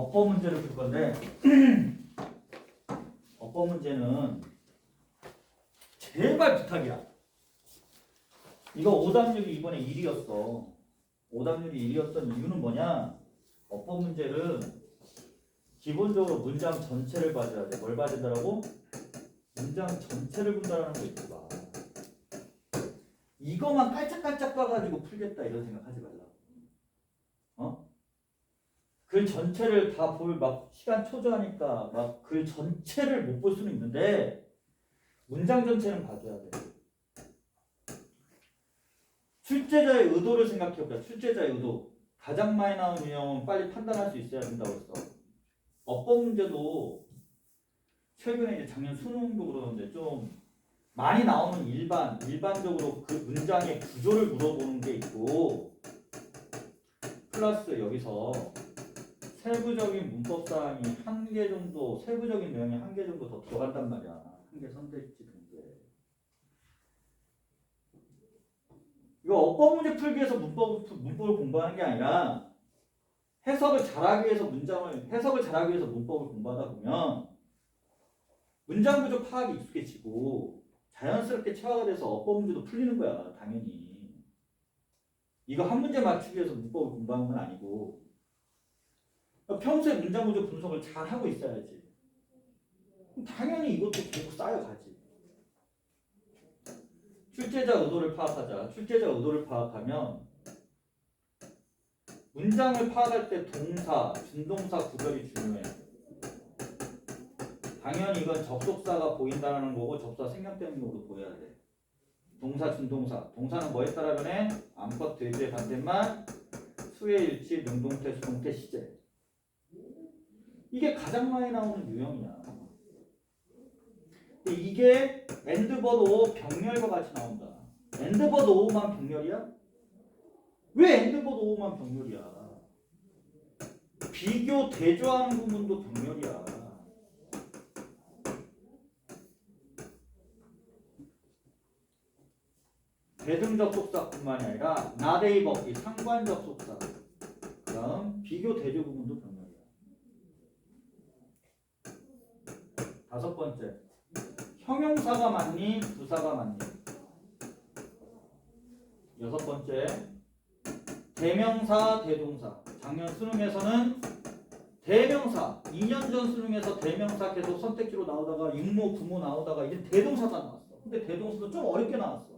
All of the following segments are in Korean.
어법 문제를 풀 건데 어법 문제는 제발 부탁이야. 이거 오답률이 이번에 1이었어. 오답률이 1이었던 이유는 뭐냐? 어법 문제는 기본적으로 문장 전체를 봐줘야 돼. 뭘 봐야 된다라고? 문장 전체를 본다라는 거 있지 마. 이거만 깔짝깔짝 봐가지고 풀겠다 이런 생각 하지 말라. 어? 글 전체를 다 볼 막 시간 초조하니까 막 글 전체를 못 볼 수는 있는데 문장 전체는 봐줘야 돼. 출제자의 의도를 생각해보자. 출제자의 의도. 가장 많이 유형은 빨리 판단할 수 있어야 된다고 했어. 어법 문제도 최근에 이제 작년 수능도 그러는데 좀 많이 나오는 일반 일반적으로 그 문장의 구조를 물어보는 게 있고 플러스 여기서 세부적인 문법 사항이 한 개 정도 세부적인 내용이 한 개 정도 더 들어간단 말이야. 한 개 선택지 등재 이거 어법 문제 풀기 위해서 문법 문법을 공부하는 게 아니라 해석을 잘하기 위해서 문장을 해석을 잘하기 위해서 문법을 공부하다 보면 문장 구조 파악이 익숙해지고 자연스럽게 체화가 돼서 어법 문제도 풀리는 거야 당연히. 이거 한 문제 맞추기 위해서 문법을 공부하는 건 아니고 평소에 문장 구조 분석을 잘 하고 있어야지 당연히 이것도 계속 쌓여가지 출제자 의도를 파악하자 출제자 의도를 파악하면 문장을 파악할 때 동사, 준동사 구별이 중요해. 당연히 이건 접속사가 보인다는 거고 접사 생략되는 보여야 돼. 동사, 준동사. 동사는 뭐에 따라 변해? 암컷, 돼지의 반대말, 수의 일치, 능동태, 수동태, 시제. 이게 가장 많이 나오는 유형이야. 이게 엔드버드 병렬과 같이 나온다. 엔드버드 5만 병렬이야? 왜 엔드버드 5만 병렬이야? 비교 대조하는 부분도 병렬이야. 대등 접속사뿐만이 아니라 나데이 버기 상관 접속사 그다음 비교 대조 부분도 병렬이야. 다섯 번째 형용사가 맞니 부사가 맞니 여섯 번째 대명사, 대동사. 작년 수능에서는 대명사, 2년 전 수능에서 대명사 계속 선택지로 나오다가 육모, 부모 나오다가 이제 대동사가 나왔어. 근데 대동사도 좀 어렵게 나왔어.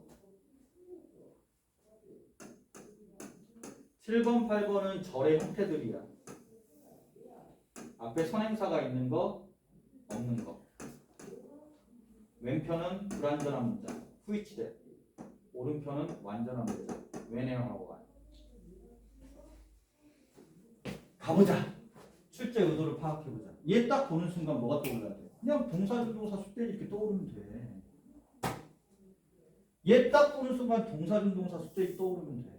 7번, 8번은 절의 형태들이야. 앞에 선행사가 있는 거, 없는 거. 왼편은 불완전한 문장, 후이치대. 오른편은 완전한 문장, 왜냐하고 가. 가보자. 출제 의도를 파악해보자. 얘 딱 보는 순간 뭐가 떠올라야 돼? 그냥 동사준동사 숙제 이렇게 떠오르면 돼. 얘 딱 보는 순간 동사준동사 숙제 떠오르면 돼.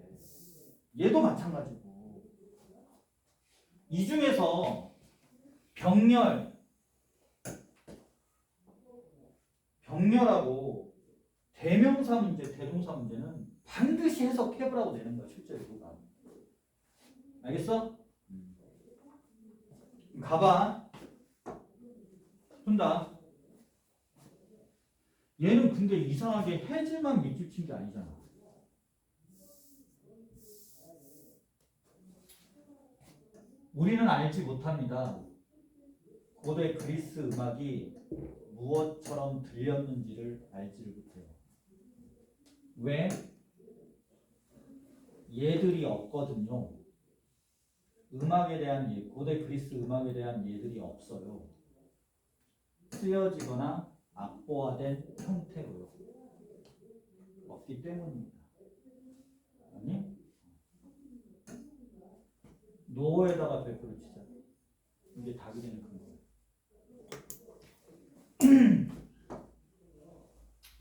얘도 마찬가지고. 이 중에서 병렬, 병렬하고 대명사 문제, 대동사 문제는 반드시 해석해보라고 내는 거야, 출제 의도가. 알겠어? 가봐. 푼다. 얘는 근데 이상하게 해질만 밑줄 친 게 아니잖아. 우리는 알지 못합니다. 고대 그리스 음악이 무엇처럼 들렸는지를 알지를 못해요. 왜? 얘들이 없거든요. 음악에 대한 예, 고대 그리스 음악에 대한 예들이 없어요. 쓰여지거나 악보화된 형태로요. 없기 때문입니다. 아니? 노에다가 별표를 치자. 이게 답이 되는 근거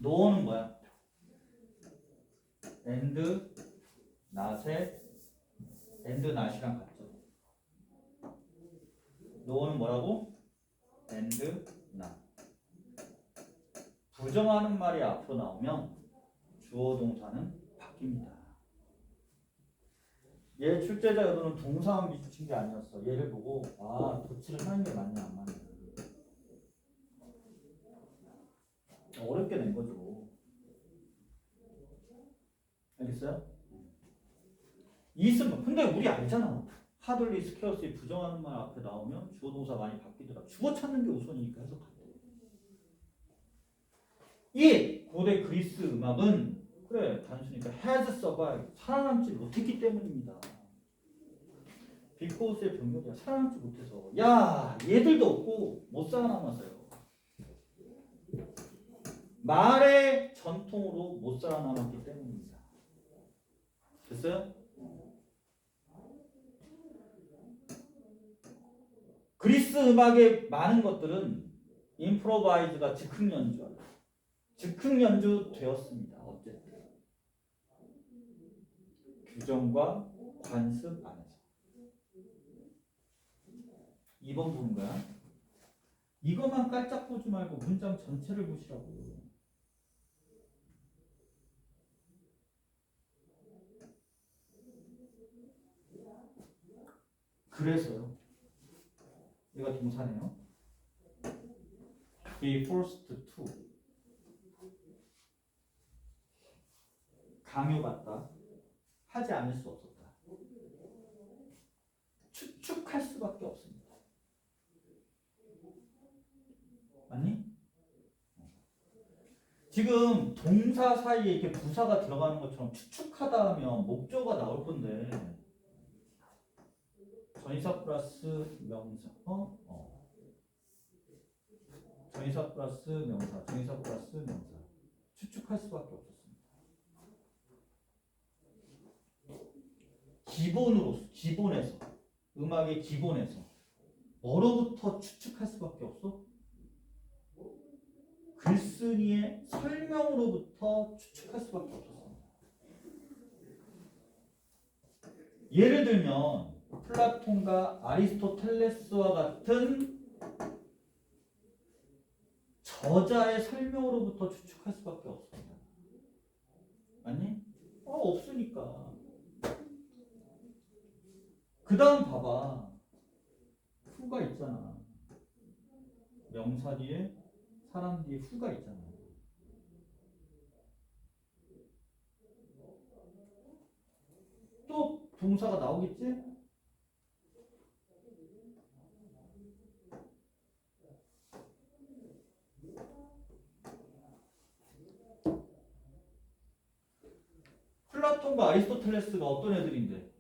노는 뭐야? 엔드, 나세, 엔드, 나시랑 같죠. 노는 뭐라고? and, not. 부정하는 말이 앞으로 나오면 주어 동사는 바뀝니다. 얘 출제자 여도는 동사만 비추친 게 아니었어. 얘를 보고 아 도치를 하는 게 맞냐 안 맞냐. 어렵게 낸 거죠. 알겠어요? 있으면 근데 우리 알잖아. 하들리 스퀘어스의 부정하는 말 앞에 나오면 주어 동사 많이 바뀌더라. 주어 찾는 게 우선이니까 해석할 때. 이 고대 그리스 음악은 그래 단순히니까 has survived 살아남지 못했기 때문입니다. 빌코스의 병력이야 살아남지 못해서 야 얘들도 없고 못 살아남았어요. 말의 전통으로 못 살아남았기 때문입니다. 됐어요? 그리스 음악의 많은 것들은 임프로바이즈가 즉흥 연주, 즉흥 연주 되었습니다. 어쨌든 규정과 관습 안에서 2번 보는 거야. 이것만 깔짝 보지 말고 문장 전체를 보시라고. 그래서요. 얘가 동사네요. be forced to 강요받다 하지 않을 수 없었다. 추측할 수밖에 없습니다. 맞니? 지금 동사 사이에 이렇게 부사가 들어가는 것처럼 추측하다 하면 목조가 나올 건데 전의사 플러스 명사 어? 어. 전의사 플러스 명사 전의사 플러스 명사 추측할 수밖에 없었습니다. 기본으로 기본에서 음악의 기본에서 뭐로부터 추측할 수밖에 없어? 글쓴이의 설명으로부터 추측할 수밖에 없었습니다. 예를 들면 플라톤과 아리스토텔레스와 같은 저자의 설명으로부터 추측할 수밖에 없습니다. 아니? 어, 없으니까. 그 다음 봐봐. 후가 있잖아. 명사 뒤에 사람 뒤에 후가 있잖아. 또 동사가 나오겠지? 플라톤과 아리스토텔레스가 어떤 애들인데?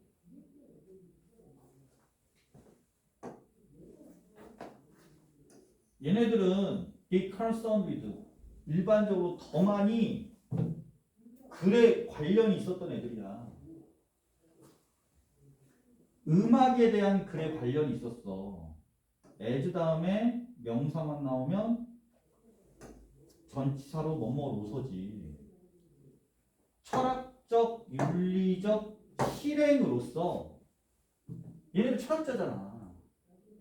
얘네들은 concerned with 일반적으로 더 많이 글에 관련이 있었던 애들이야. 음악에 대한 글에 관련이 있었어. as 다음에 명사만 나오면 전치사로 뭐뭐로 서지. 철학 적, 윤리적 실행으로서 얘네들 철학자잖아.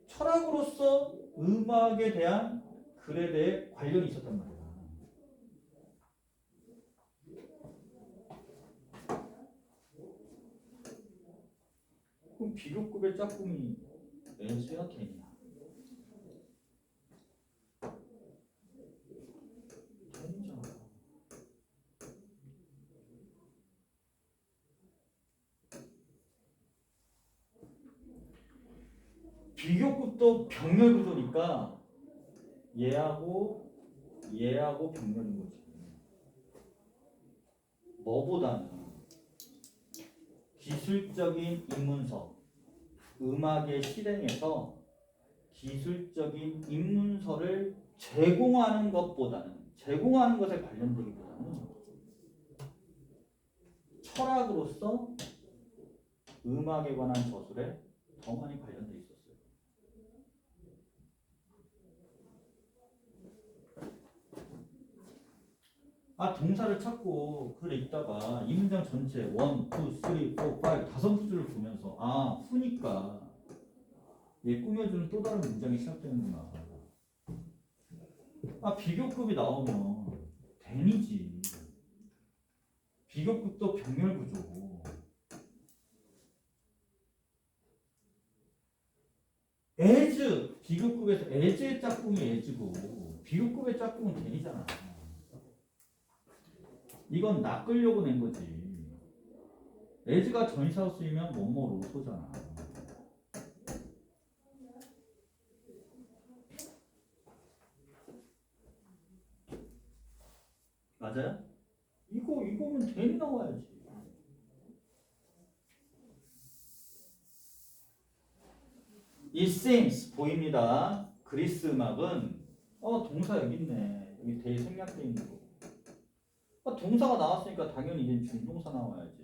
철학으로서 음악에 대한 글에 대해 관련이 있었단 말이야. 그럼 비교급의 짝꿍이 왼수야 개냐? 개이잖아. 비교급도 병렬 구조니까 얘하고 얘하고 병렬인 거지. 뭐보다는 기술적인 입문서, 음악의 실행에서 기술적인 입문서를 제공하는 것보다는 제공하는 것에 관련되기보다는 철학으로서 음악에 관한 저술에 더 많이 관련돼 있었어 아 동사를 찾고 글에 있다가 이 문장 전체 원, 투, 쓰리, 3, 4, 5 다섯 문줄을 보면서 아 후니까 얘 꾸며주는 또 다른 문장이 시작되는구나. 아 비교급이 나오면 대니지. 비교급도 병렬구조고 에즈 비교급에서 에즈의 짝꿍이 에즈고 비교급의 짝꿍은 대니잖아. 이건 낚으려고 낸 거지. as가 전시사로 쓰이면 뭐뭐 로소잖아. 맞아요? 이거 이거면 대리 나와야지. It seems 보입니다. 그리스 음악은 어 동사 여기 있네. 여기 대리 생략돼 있는 거. 어, 동사가 나왔으니까 당연히 이제 준동사 나와야지.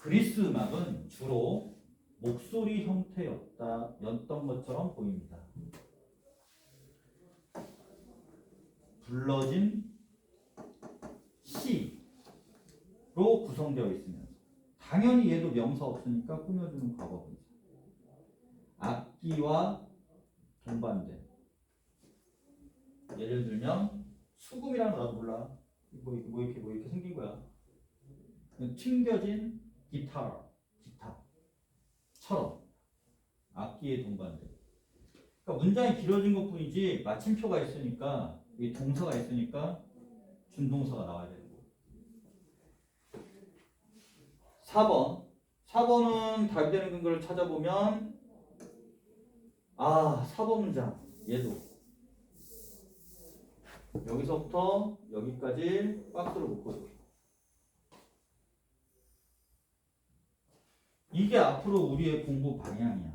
그리스 음악은 주로 목소리 형태였다 였던 것처럼 보입니다. 불러진 시로 구성되어 있으면서 당연히 얘도 명사 없으니까 꾸며주는 과거 분사. 악기와 동반된 예를 들면 수금이라는 거 나도 몰라. 뭐, 뭐 이렇게 뭐 이렇게 생긴 거야. 튕겨진 기타, 기타처럼 악기에 동반된. 그러니까 문장이 길어진 것뿐이지 마침표가 있으니까 이 동사가 있으니까 준동사가 나와야 되는 거. 4번. 4번은 답이 되는 근거를 찾아보면 아, 4번 문장. 얘도 여기서부터 여기까지 박스로 묶어줘. 이게 앞으로 우리의 공부 방향이야.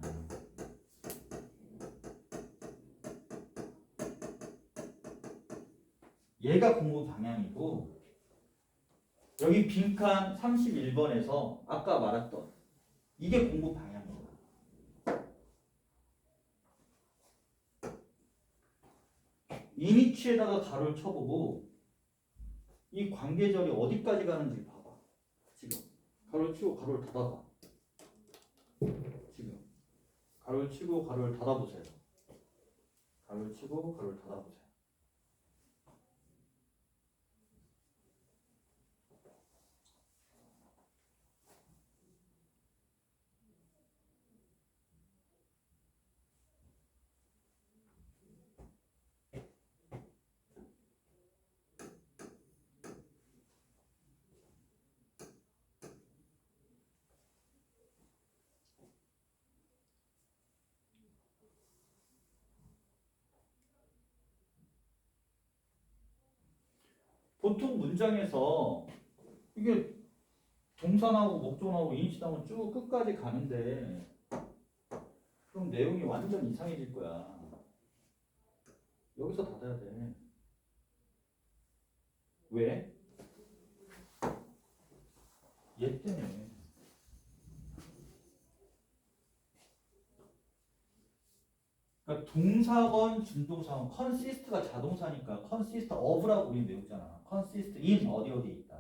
얘가 공부 방향이고 여기 빈칸 31번에서 아까 말했던 이게 공부 방향 이니치에다가 가로를 쳐보고 이 관계절이 어디까지 가는지 봐봐. 지금 가로를 치고 가로를 닫아봐. 지금 가로를 치고 가로를 닫아보세요. 가로를 치고 가로를 닫아보세요. 보통 문장에서 이게 동사 나오고 목조 나오고 인시 나오고 쭉 끝까지 가는데 그럼 내용이 완전 이상해질 거야. 여기서 닫아야 돼. 왜? 얘 때문에. 그러니까 동사건 준동사건 컨시스트가 자동사니까 컨시스트 of라고 우리는 외우잖아. 컨시스트 in 어디 어디 있다.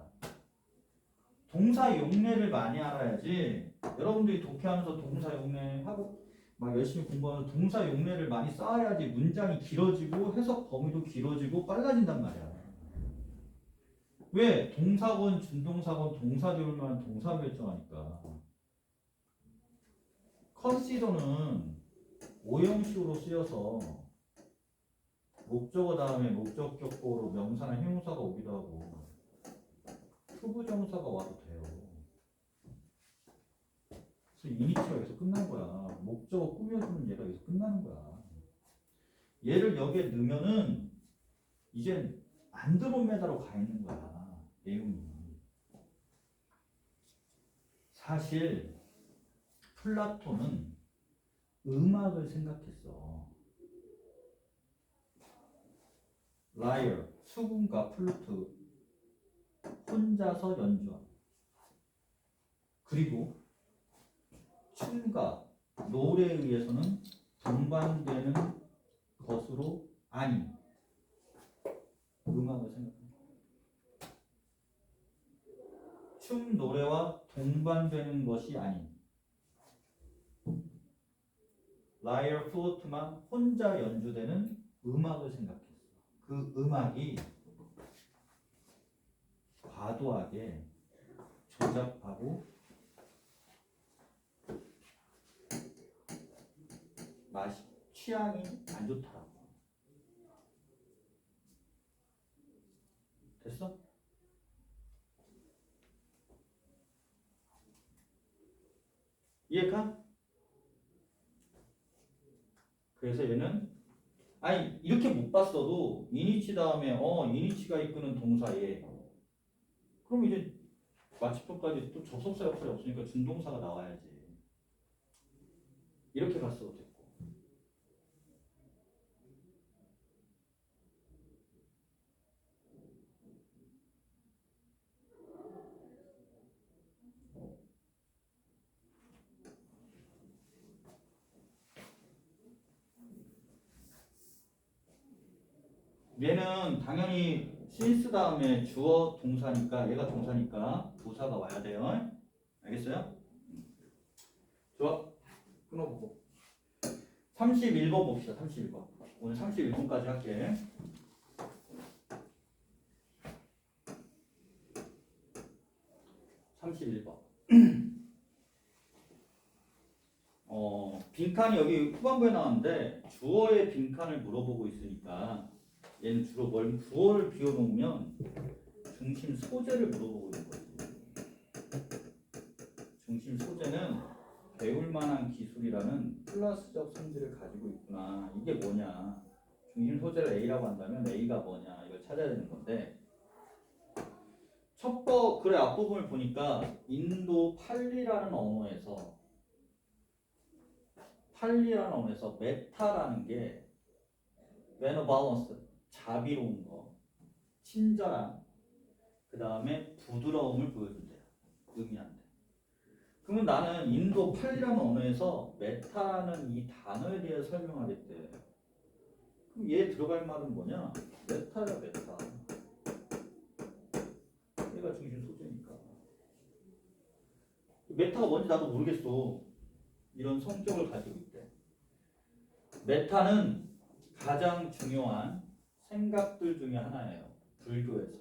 동사 용례를 많이 알아야지. 여러분들이 독해하면서 동사 용례 하고 막 열심히 공부하면서 동사 용례를 많이 쌓아야지 문장이 길어지고 해석 범위도 길어지고 빨라진단 말이야. 왜? 동사건, 준동사건, 동사 배울만 동사 결정하니까. 컨시더는 오형식으로 쓰여서 목적어 다음에 목적격보로 명사나 형용사가 오기도 하고 투부정사가 와도 돼요. 그래서 이니치가 여기서 끝난 거야. 목적어 꾸며주는 얘가 여기서 끝나는 거야. 얘를 여기에 넣으면은 이제 안드로메다로 가 있는 거야. 내용이. 사실 플라톤은 음악을 생각했어. 라이어, 수군과 플루트 혼자서 연주한. 그리고 춤과 노래에 의해서는 동반되는 것으로 아닌 음악을 생각합니다. 춤, 노래와 동반되는 것이 아닌 라이어 플루트만 혼자 연주되는 음악을 생각했어. 그 음악이 과도하게 조잡하고 취향이 안 좋더라고. 됐어? 이해가? 그래서 얘는 아니 이렇게 못 봤어도 이니치 다음에 어 이니치가 이끄는 동사에. 그럼 이제 마치표까지 또 접속사 역할이 없으니까 준동사가 나와야지. 이렇게 갔어도 됐고 얘는 당연히 since 다음에 주어 동사니까 얘가 동사니까 부사가 와야 돼요. 알겠어요? 좋아. 끊어보고. 31번 봅시다. 31번. 오늘 31번까지 할게. 삼십일 번 어, 빈칸이 여기 후반부에 나왔는데 주어의 빈칸을 물어보고 있으니까 얘는 주로 뭘 주어를 비워놓으면 중심 소재를 물어보고 있는 거지. 중심 소재는 배울 만한 기술이라는 플러스적 성질을 가지고 있구나. 이게 뭐냐? 중심 소재를 A라고 한다면 A가 뭐냐? 이걸 찾아야 되는 건데 첫번 글의 앞부분을 보니까 인도 팔리라는 언어에서 팔리라는 언어에서 메타라는 게 베너발런스 자비로운 거, 친절함, 그 다음에 부드러움을 보여준대요. 의미한대. 그러면 나는 인도 팔리라는 언어에서 메타라는 이 단어에 대해 설명하겠대. 그럼 얘 들어갈 말은 뭐냐? 메타야 메타. 얘가 중심 소재니까. 메타가 뭔지 나도 모르겠어. 이런 성격을 가지고 있대. 메타는 가장 중요한 생각들 중에 하나예요. 불교에서.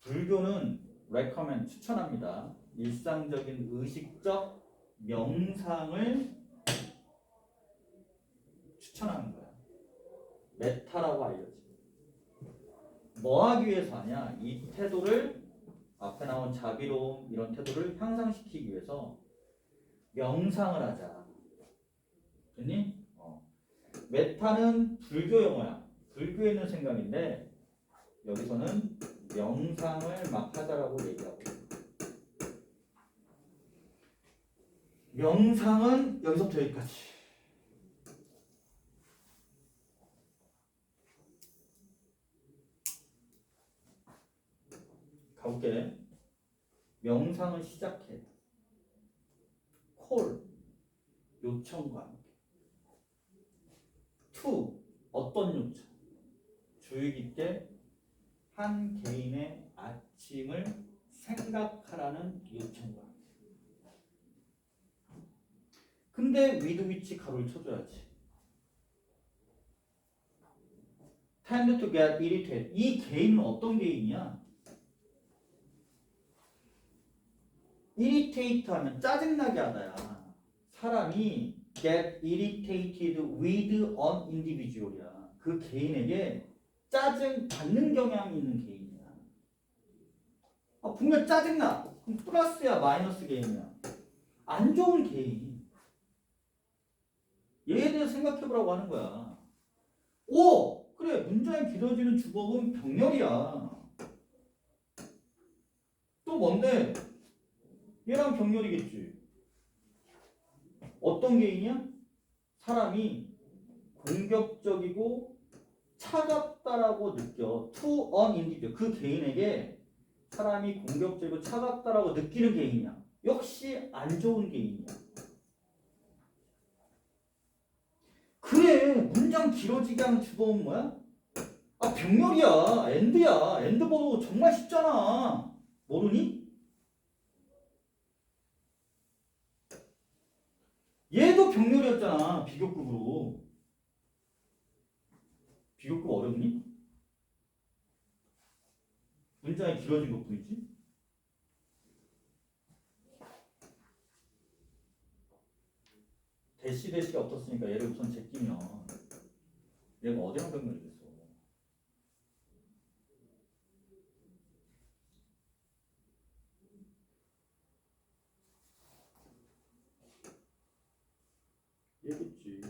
불교는 recommend 추천합니다. 일상적인 의식적 명상을 추천하는 거야. 메타라고 알려지. 뭐 하기 위해서 하냐? 이 태도를 앞에 나온 자비로움 이런 태도를 향상시키기 위해서 명상을 하자. 됐니? 어. 메타는 불교 용어야. 불교에 있는 생각인데 여기서는 명상을 막 하자라고 얘기하고. 명상은 여기서부터 여기까지. 가볼게. 명상을 시작해. 콜 요청과 투 어떤 요청? 주의 깊게 한 개인의 아침을 생각하라는 요청과. 근데 위치 가로를 쳐줘야지. tend to get irritated. 이 개인은 어떤 개인이야? irritate 하면 짜증나게 하다야. 사람이 get irritated with an individual이야. 그 개인에게 짜증 받는 경향이 있는 개인이야. 아, 분명 짜증나. 그럼 플러스야 마이너스 개인이야. 안 좋은 개인. 얘에 대해서 생각해보라고 하는 거야. 오! 그래 문장이 길어지는 주법은 병렬이야. 또 뭔데? 얘랑 병렬이겠지. 어떤 개인이야? 사람이 공격적이고 차갑다라고 느껴. to an individual. 그 개인에게 사람이 공격적이고 차갑다라고 느끼는 개인이야. 역시 안 좋은 개인이야. 그래 문장 길어지게 하는 주법은 뭐야? 아 병렬이야 엔드야 엔드 번호 정말 쉽잖아 모르니? 얘도 병렬이었잖아 비교급으로 비교급 어렵니? 문장이 길어진 것 뿐이지 대시 대시가 없었으니까 얘를 우선 제끼면 얘가 어디랑 병렬이겠어? 얘겠지.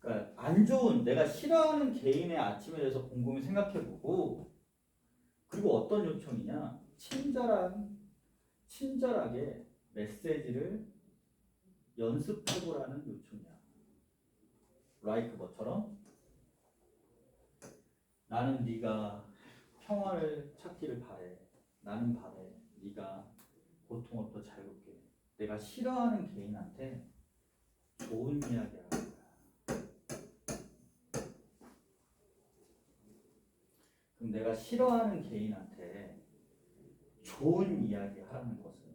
그러니까 안 좋은 내가 싫어하는 개인의 아침에 대해서 곰곰이 생각해보고 그리고 어떤 요청이냐 친절한 친절하게 메시지를 연습해보라는 요청이야. 라이크 뭐처럼 나는 네가 평화를 찾기를 바래. 나는 바래. 네가 고통 없고 자유롭게. 내가 싫어하는 개인한테 좋은 이야기 하는 거야. 내가 싫어하는 개인한테 좋은 이야기 하라는 것은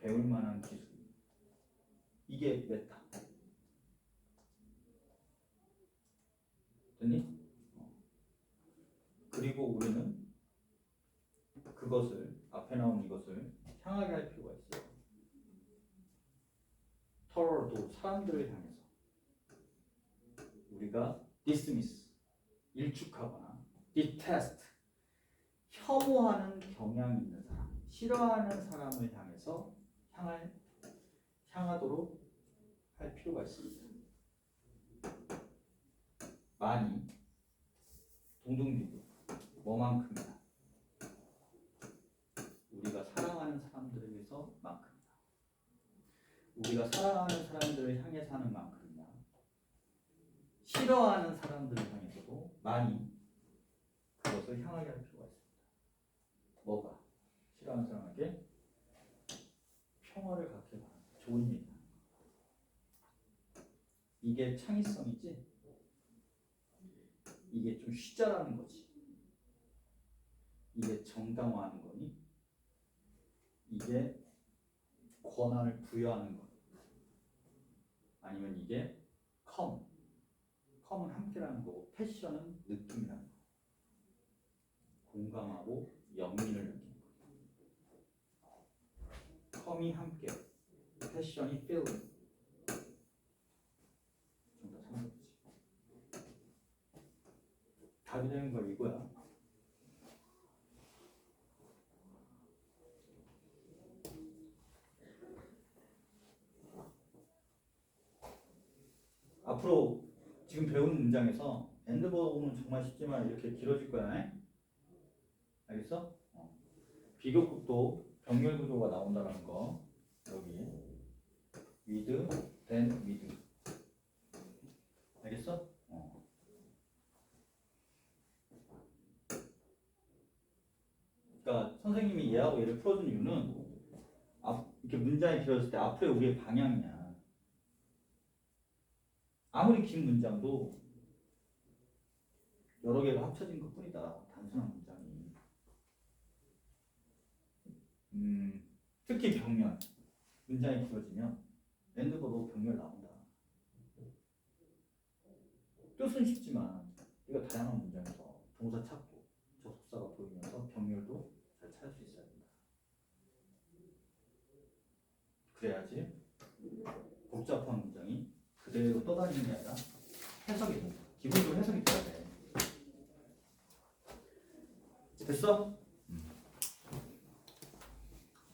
배울 만한 기술. 이게 메타. 됐니? 어. 그리고 우리는 그것을 앞에 나온 이것을 향하게 할 필요가 있어요. 터러도 사람들을 향해서 우리가 dismiss 일축하거나 detest 혐오하는 경향이 있는 사람, 싫어하는 사람을 향해서 향할 향하도록 할 필요가 있습니다. 많이 동동비교 뭐만큼이나 우리가 사랑하는 사람들을 위해서만큼이나 우리가 사랑하는 사람들을 향해서 하는 만큼이나 싫어하는 사람들을 향해서도 많이 그것을 향하게 할 필요가 있습니다. 뭐가 싫어하는 사람에게 평화를 갖게 바라는 좋은 얘기 거. 이게 창의성이지. 이게 좀 쉬자라는 거지. 이게 정당화하는 거니? 이게 권한을 부여하는 거니? 아니면 이게 컴, 컴은 함께라는 거고 패션은 느낌이라는 거. 공감하고 영민을 느끼는 거. 컴이 함께, 패션이 feeling. 좀더 생각해보지. 답이 되는 걸 이거야. 앞으로 지금 배우는 문장에서 엔드버그는 정말 쉽지만 이렇게 길어질 거야. 알겠어? 어. 비교급도 병렬 구조가 나온다는 거 여기 with, then with. 알겠어? 어. 그러니까 선생님이 얘하고 얘를 풀어준 이유는 앞, 이렇게 문장이 길어질 때 앞으로의 우리의 방향이야. 아무리 긴 문장도 여러 개가 합쳐진 것 뿐이다. 단순한 문장이. 음, 특히 병렬. 문장이 길어지면 엔드버도 병렬 나온다. 뜻은 쉽지만 우리가 다양한 문장에서 동사 찾고 접속사가 보이면서 병렬도 잘 찾을 수 있어야 된다. 그래야지 복잡한 문장이 그대로 떠다니는 게 아니라 해석이 된다. 기본적으로 해석이 돼야 돼. 됐어?